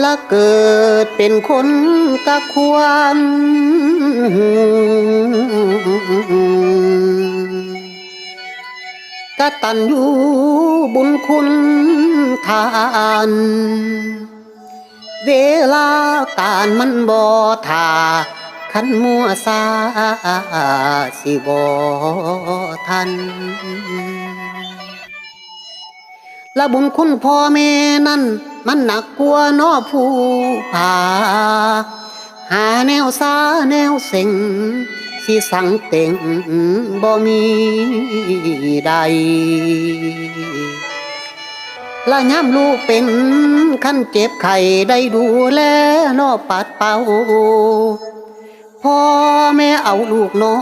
และเกิดเป็นคนกะควรกะตันอยู่บุญคุณทาน เวลาการมันบ่ทาขันมัวซาสิบ่ทัน และบุญคุณพ่อแม่นั้นมันหนักกว่านอผู้ผาหาแนวสาแนวเส็งสิสังเต็งบ่มีใดละย้ำลูกเป็นขั้นเจ็บไข้ได้ดูแลนอปัดเป่าพ่อแม่เอาลูกน้อ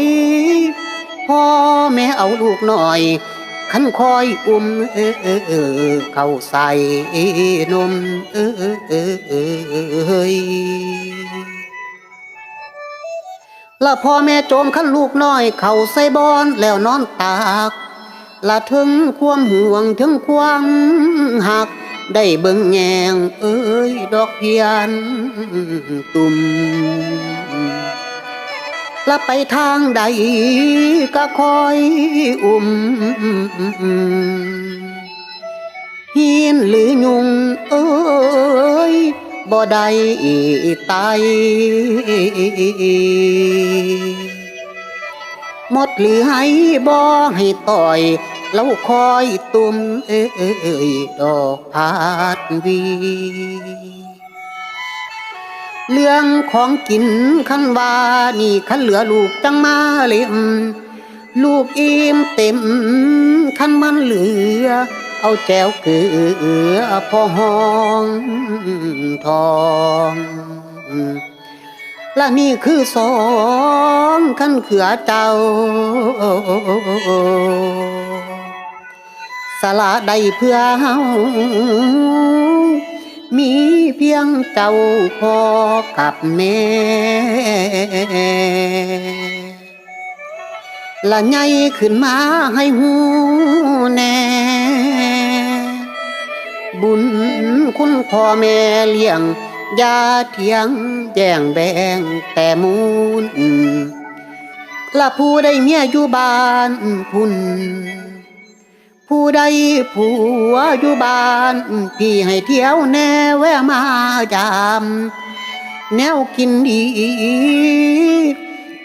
ย พ่อแม่เอาลูกน้อย ขันคอยอุ้มเออเออเออเข้าใส่นมเออเออเออเออเฮ้ยละพ่อแม่โจมขันลูกน้อย เข้าใส่บอนแล้วนอนตากละถึงความห่วงถึงความหัก ได้เบิ่งแยงเอ้ยดอกเพียนตุ่ม ละไปทางใดก็คอยอุ้มหินหรือยุงเอ้ยบ่ได้ตายหมดหรือให้บ่ให้ต่อยแล้วคอยตุ่มเอ้ยเอ้ยเอ้ยดอกพาดวี เรื่องของกินขันว่านี่ขันเหลือลูกจังมาเล่มลูกอิ่มเต็มขันมันเหลือ เอาแจวเกลือพอห้องทองและนี่คือสองขันเขือเจ้าสละใดเพื่อเฮา มีเพียงเจ้าพ่อกับแม่ ละไงขึ้นมาให้หูแน่ บุญคุณพ่อแม่เลี้ยงยาเทียงแย่งแบ่งแต่มูลละผู้ใดเมียอยู่บ้านพุ่น ผู้ใดผัวอยู่บ้าน พี่ให้เที่ยวแน่แวะมาจามแนวกินดี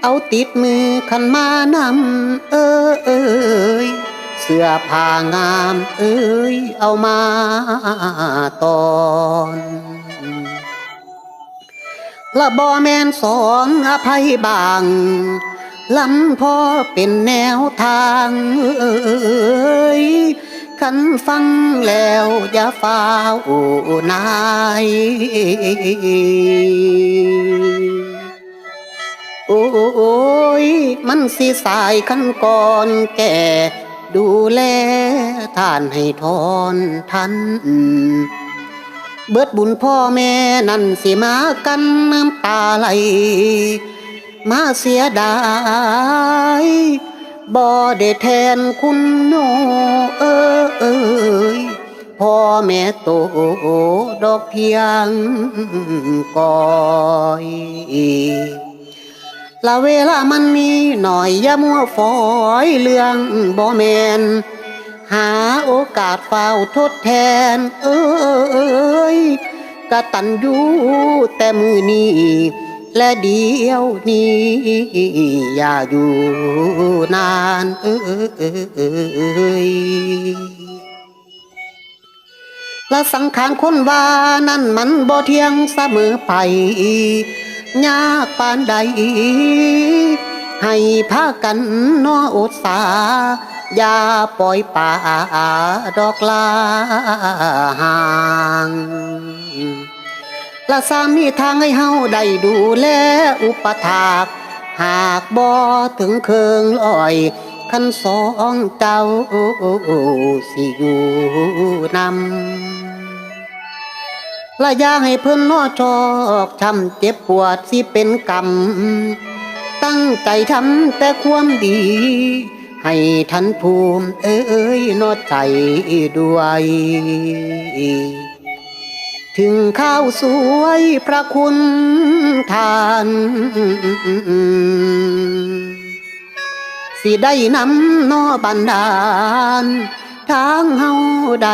เอาติดมือขันมานำเออเอยเสื้อผ้างามเอ้ยเอามาตอนละบ่แมนสอนอภัยบาง ลำพอเป็นแนวทางเอ้ยขันฟังแล้วอย่าฟ้าวนายโอ้ยมันสิสายขันก่อนแก่ดูแลท่านให้ทอนทัน เบิดบุญพ่อแม่นั่นสิมากันน้ำตาไหล มาเสียดายบ่ได้แทนคุณโนเออเอยพ่อแม่โตดอกเพียงก่อยละเวลามันมีหน่อยอย่ามัวฝอยเรื่องบ่แมนหาโอกาสเฝ้าทดแทน เอ้ยกะตันอยู่แต่มือนี้ และเดียวนี้อย่าอยู่นานเอ้ยและสังขารคนว่านั่นมันบ่เที่ยงเสมอไป ยากปานใด ให้พากันนออดสาอย่าปล่อยป่าดอกลาห่าง ละสามีทางให้เฮาได้ดูแลอุปถากหากบ่ถึงเคืองลอยคันสองเจ้าสิอยู่นำละยาให้เพิ่นนอจอกช้ำเจ็บปวดสิเป็นกรรม ตั้งใจทำแต่ความดี ให้ท่านภูมิเอ้ยนอใจด้วย ถึงข้าวสวยพระคุณทาน สิได้นำนอบันดาล ทางเฮาใด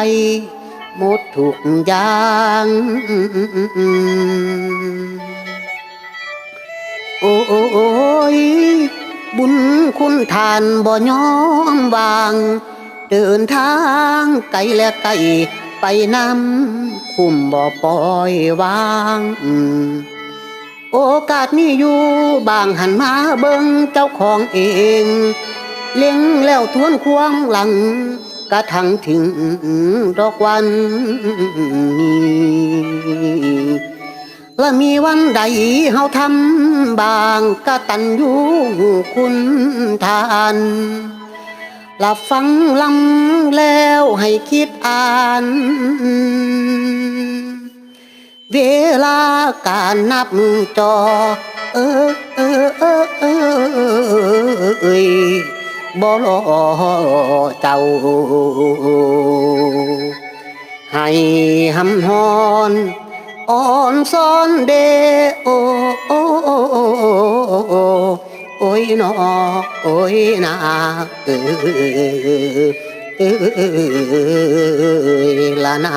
หมดทุกอย่าง โอ้ยบุญคุณทานบ่ยอมวาง เดินทางไกลและไกล ไปนำคุ้มบ่ปล่อยวาง โอกาสมีอยู่บางหันมาเบิ่งเจ้าของเอง เลี้ยงแล้วทวนควงหลัง กระทั่งถึงดอกวันนี้และมีวันใดเฮาทำบางกะตันอยู่คุณทาน ลับฟังลำแล้วให้คิดอ่าน เวลาการนับจอ เออเออเออเออเอยบ่รอเจ้า ให้หำฮอนอ่อนซ้อนเดโอ ยนอโอ้ยนาเออเออละนา